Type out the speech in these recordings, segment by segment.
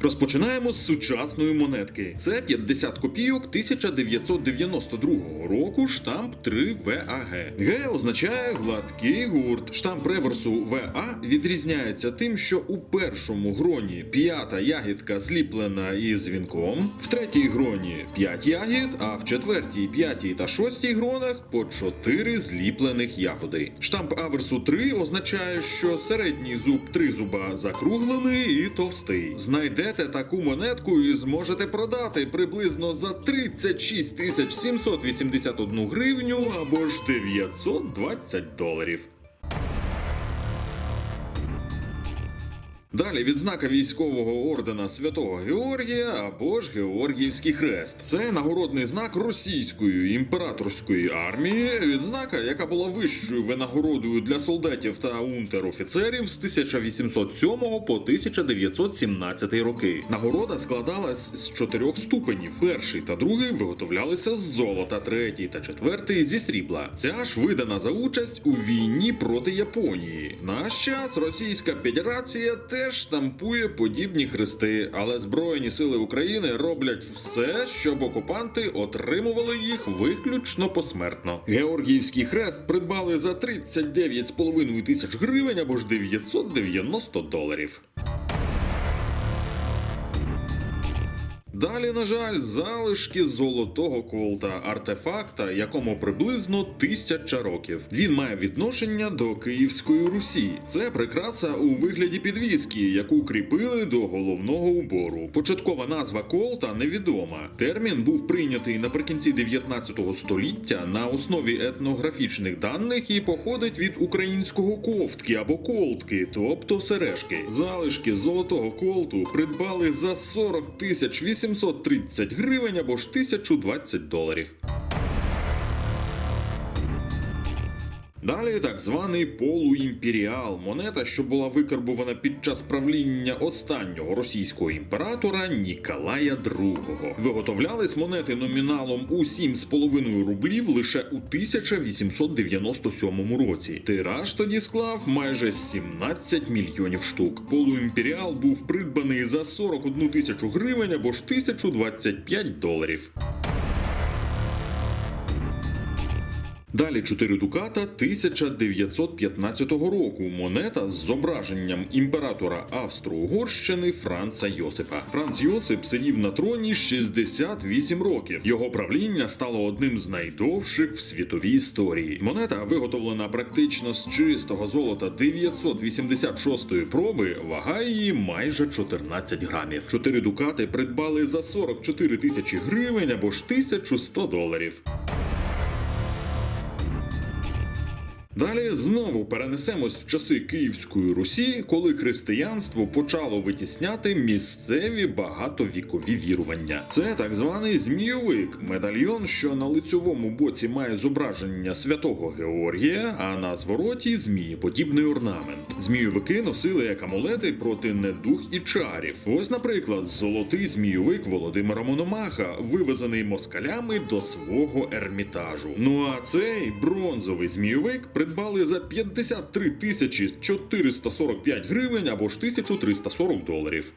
Розпочинаємо з сучасної монетки. Це 50 копійок 1992 року, штамп 3 ВАГ. Г означає гладкий гурт. Штамп реверсу ВА відрізняється тим, що у першому гроні п'ята ягідка зліплена із вінком, в третій гроні 5 ягід, а в четвертій, п'ятій та шостій гронах по 4 зліплених ягоди. Штамп аверсу 3 означає, що середній зуб тризуба закруглений і товстий. Знайдете таку монетку і зможете продати приблизно за 36 тисяч 781 гривню або ж 920 доларів. Далі відзнака військового ордена Святого Георгія або ж Георгіївський хрест. Це нагородний знак російської імператорської армії. Відзнака, яка була вищою винагородою для солдатів та унтер-офіцерів з 1807 по 1917 роки. Нагорода складалась з чотирьох ступенів. Перший та другий виготовлялися з золота, третій та четвертий зі срібла. Ця ж видана за участь у війні проти Японії. В наш час Російська Федерація теж штампує подібні хрести, але Збройні сили України роблять все, щоб окупанти отримували їх виключно посмертно. Георгіївський хрест придбали за 39,5 тисяч гривень або ж 990 доларів. Далі, на жаль, залишки золотого колта, артефакта, якому приблизно тисяча років. Він має відношення до Київської Русі. Це прикраса у вигляді підвіски, яку кріпили до головного убору. Початкова назва колта невідома. Термін був прийнятий наприкінці 19 століття на основі етнографічних даних і походить від українського ковтки або колтки, тобто сережки. Залишки золотого колту придбали за 40 тисяч 830 гривень або ж 1020 доларів. Далі так званий полуімперіал, монета, що була викарбувана під час правління останнього російського імператора Ніколая II. Виготовлялись монети номіналом у 7,5 рублів лише у 1897 році. Тираж тоді склав майже 17 мільйонів штук. Полуімперіал був придбаний за 41 тисячу гривень або ж 1025 доларів. Далі 4 дуката 1915 року. Монета з зображенням імператора Австро-Угорщини Франца Йосипа. Франц Йосип сидів на троні 68 років. Його правління стало одним з найдовших в світовій історії. Монета виготовлена практично з чистого золота 986-ї проби. Вага її майже 14 грамів. 4 дукати придбали за 44 тисячі гривень або ж 1100 доларів. Далі знову перенесемось в часи Київської Русі, коли християнство почало витісняти місцеві багатовікові вірування. Це так званий змійовик, медальйон, що на лицьовому боці має зображення святого Георгія, а на звороті змієподібний орнамент. Змійовики носили як амулети проти недух і чарів. Ось, наприклад, золотий змійовик Володимира Мономаха, вивезений москалями до свого ермітажу. Ну а цей бронзовий змійовик придбали за 53 тисячі 445 гривень або ж 1340 доларів.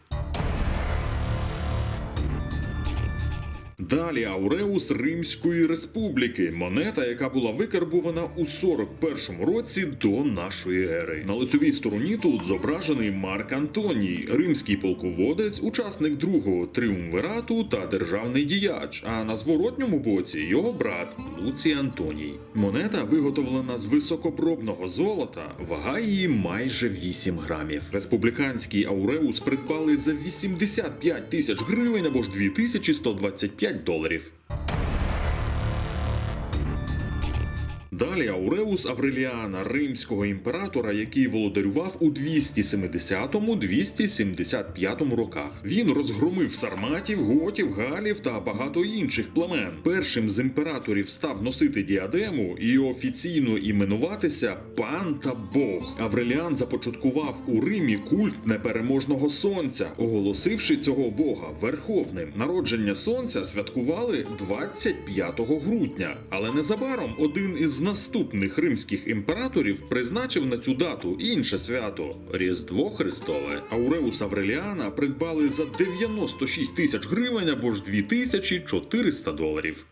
Далі Ауреус Римської Республіки, монета, яка була викарбувана у 41-му році до нашої ери. На лицевій стороні тут зображений Марк Антоній, римський полководець, учасник другого тріумвирату та державний діяч. А на зворотньому боці його брат Луцій Антоній. Монета виготовлена з високопробного золота, вага її майже 8 грамів. Республіканський Ауреус придбали за 85 тисяч гривень або ж 2125 доларів. Далі Ауреус Авреліана, римського імператора, який володарював у 270-275 роках. Він розгромив сарматів, готів, галів та багато інших племен. Першим з імператорів став носити діадему і офіційно іменуватися пан та Бог. Авреліан започаткував у Римі культ непереможного сонця, оголосивши цього бога верховним. Народження сонця святкували 25 грудня, але незабаром один із наступних римських імператорів призначив на цю дату інше свято Різдво Христове. Ауреус Авреліана придбали за 96 тисяч гривень або ж 2400 доларів.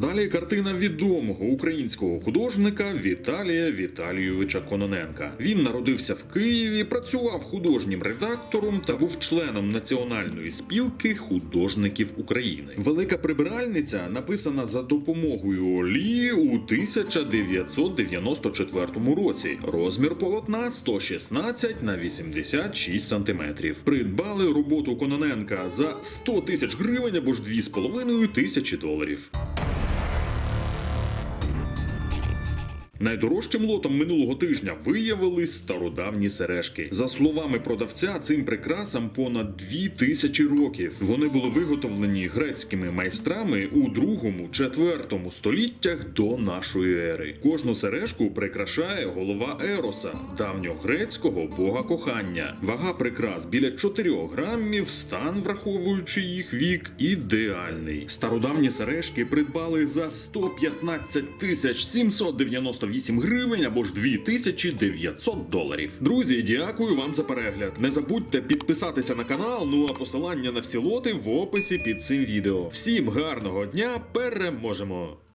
Далі картина відомого українського художника Віталія Віталійовича Кононенка. Він народився в Києві, працював художнім редактором та був членом Національної спілки художників України. Велика прибиральниця написана за допомогою олії у 1994 році. Розмір полотна 116 на 86 сантиметрів. Придбали роботу Кононенка за 100 тисяч гривень або ж 2,5 тисячі доларів. Найдорожчим лотом минулого тижня виявились стародавні сережки. За словами продавця, цим прикрасам понад дві тисячі років. Вони були виготовлені грецькими майстрами у 2-4 століттях до нашої ери. Кожну сережку прикрашає голова Ероса, давньогрецького бога кохання. Вага прикрас біля 4 грамів, стан, враховуючи їх вік, ідеальний. Стародавні сережки придбали за 115 тисяч 798 гривень або ж 2900 доларів. Друзі, дякую вам за перегляд. Не забудьте підписатися на канал. Ну а посилання на всі лоти в описі під цим відео. Всім гарного дня, переможемо!